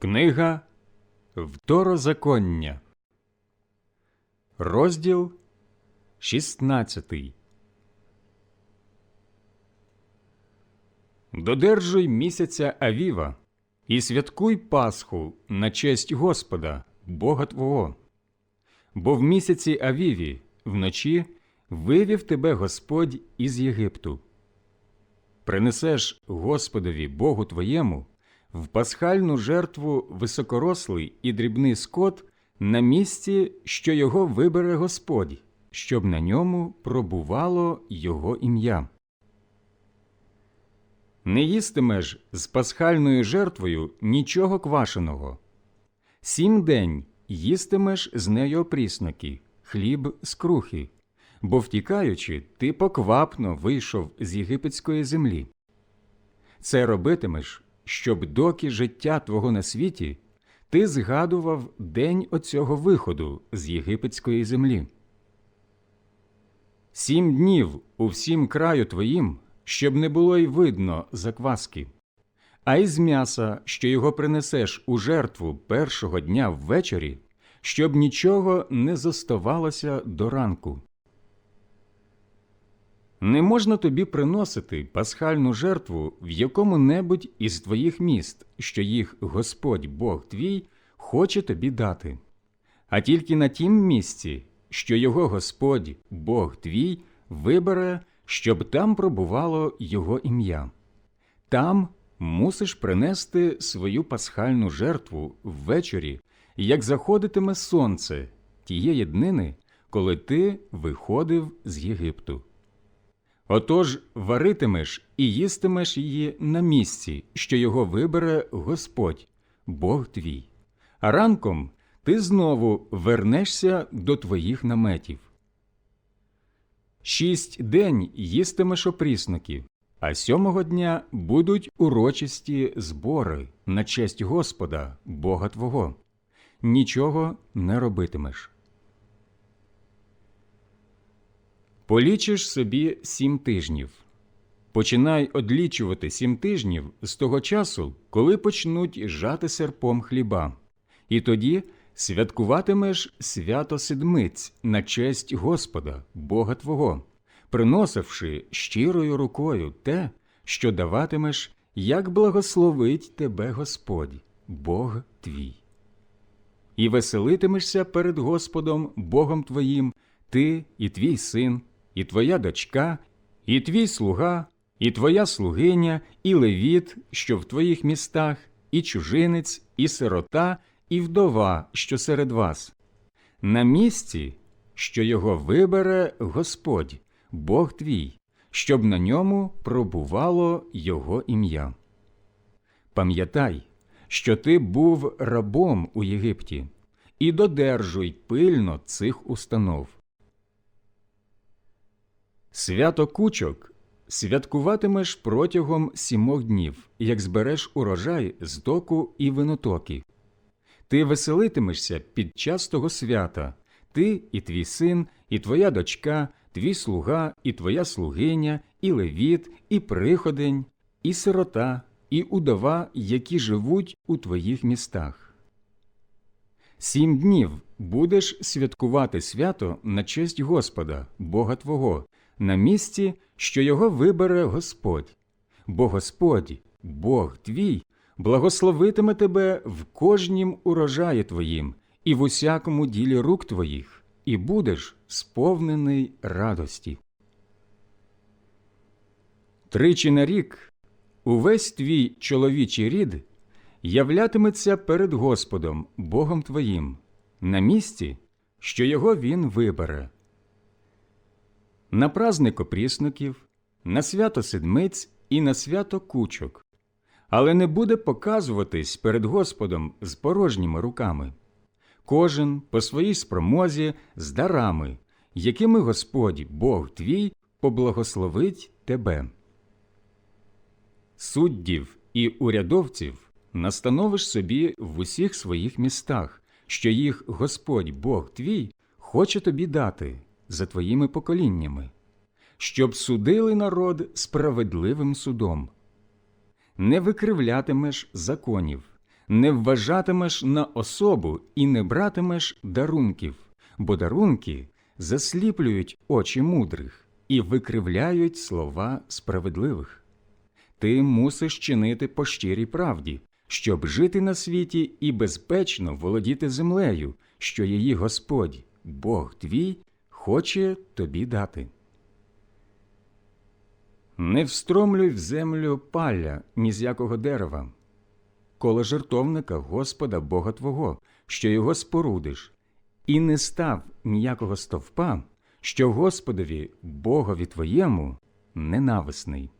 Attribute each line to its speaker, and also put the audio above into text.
Speaker 1: Книга Второзаконня, розділ 16. Додержуй місяця Авіва і святкуй Пасху на честь Господа, Бога Твого. Бо в місяці Авіві вночі вивів тебе Господь із Єгипту. Принесеш Господові Богу твоєму в пасхальну жертву високорослий і дрібний скот на місці, що його вибере Господь, щоб на ньому пробувало його ім'я. Не їстимеш з пасхальною жертвою нічого квашеного. Сім день їстимеш з нею опрісноки, хліб з крухи, бо втікаючи, ти поквапно вийшов з єгипетської землі. Це робитимеш, щоб доки життя твого на світі ти згадував день оцього виходу з єгипетської землі. Сім днів у всім краю твоїм, щоб не було й видно закваски, а й з м'яса, що його принесеш у жертву першого дня ввечері, щоб нічого не зоставалося до ранку. Не можна тобі приносити пасхальну жертву в якому-небудь із твоїх міст, що їх Господь Бог твій хоче тобі дати, а тільки на тім місці, що його Господь Бог твій вибере, щоб там пробувало його ім'я. Там мусиш принести свою пасхальну жертву ввечері, як заходитиме сонце тієї днини, коли ти виходив з Єгипту. Отож варитимеш і їстимеш її на місці, що його вибере Господь, Бог твій. А ранком ти знову вернешся до твоїх наметів. Шість день їстимеш опрісноки, а сьомого дня будуть урочисті збори на честь Господа, Бога Твого. Нічого не робитимеш. Полічиш собі сім тижнів. Починай одлічувати сім тижнів з того часу, коли почнуть жати серпом хліба, і тоді святкуватимеш свято седмиць на честь Господа, Бога Твого, приносивши щирою рукою те, що даватимеш, як благословить тебе Господь, Бог твій. І веселитимешся перед Господом Богом твоїм, ти і твій син, і твоя дочка, і твій слуга, і твоя слугиня, і левіт, що в твоїх містах, і чужинець, і сирота, і вдова, що серед вас, на місці, що його вибере Господь, Бог твій, щоб на ньому пробувало Його ім'я. Пам'ятай, що ти був рабом у Єгипті, і додержуй пильно цих установ. Свято кучок святкуватимеш протягом сімох днів, як збереш урожай з току і винотоки. Ти веселитимешся під час того свята, ти і твій син, і твоя дочка, твій слуга, і твоя слугиня, і левіт, і приходень, і сирота, і удова, які живуть у твоїх містах. Сім днів будеш святкувати свято на честь Господа, Бога Твого, на місці, що його вибере Господь, бо Господь, Бог твій, благословитиме тебе в кожнім урожаї твоїм і в усякому ділі рук твоїх, і будеш сповнений радості. Тричі на рік увесь твій чоловічий рід являтиметься перед Господом, Богом твоїм, на місці, що його він вибере на праздник опрісників, на свято седмиць і на свято кучок, але не буде показуватись перед Господом з порожніми руками, кожен по своїй спромозі з дарами, якими Господь Бог твій поблагословить тебе. Суддів і урядовців настановиш собі в усіх своїх містах, що їх Господь Бог твій хоче тобі дати за твоїми поколіннями, щоб судили народ справедливим судом. Не викривлятимеш законів, не вважатимеш на особу і не братимеш дарунків, бо дарунки засліплюють очі мудрих і викривляють слова справедливих. Ти мусиш чинити по щирій правді, щоб жити на світі і безпечно володіти землею, що її Господь, Бог твій, хоче тобі дати. Не встромлюй в землю паля ні з якого дерева, коло жертовника Господа Бога Твого, що його спорудиш, і не став ніякого стовпа, що Господові Богові твоєму ненависний.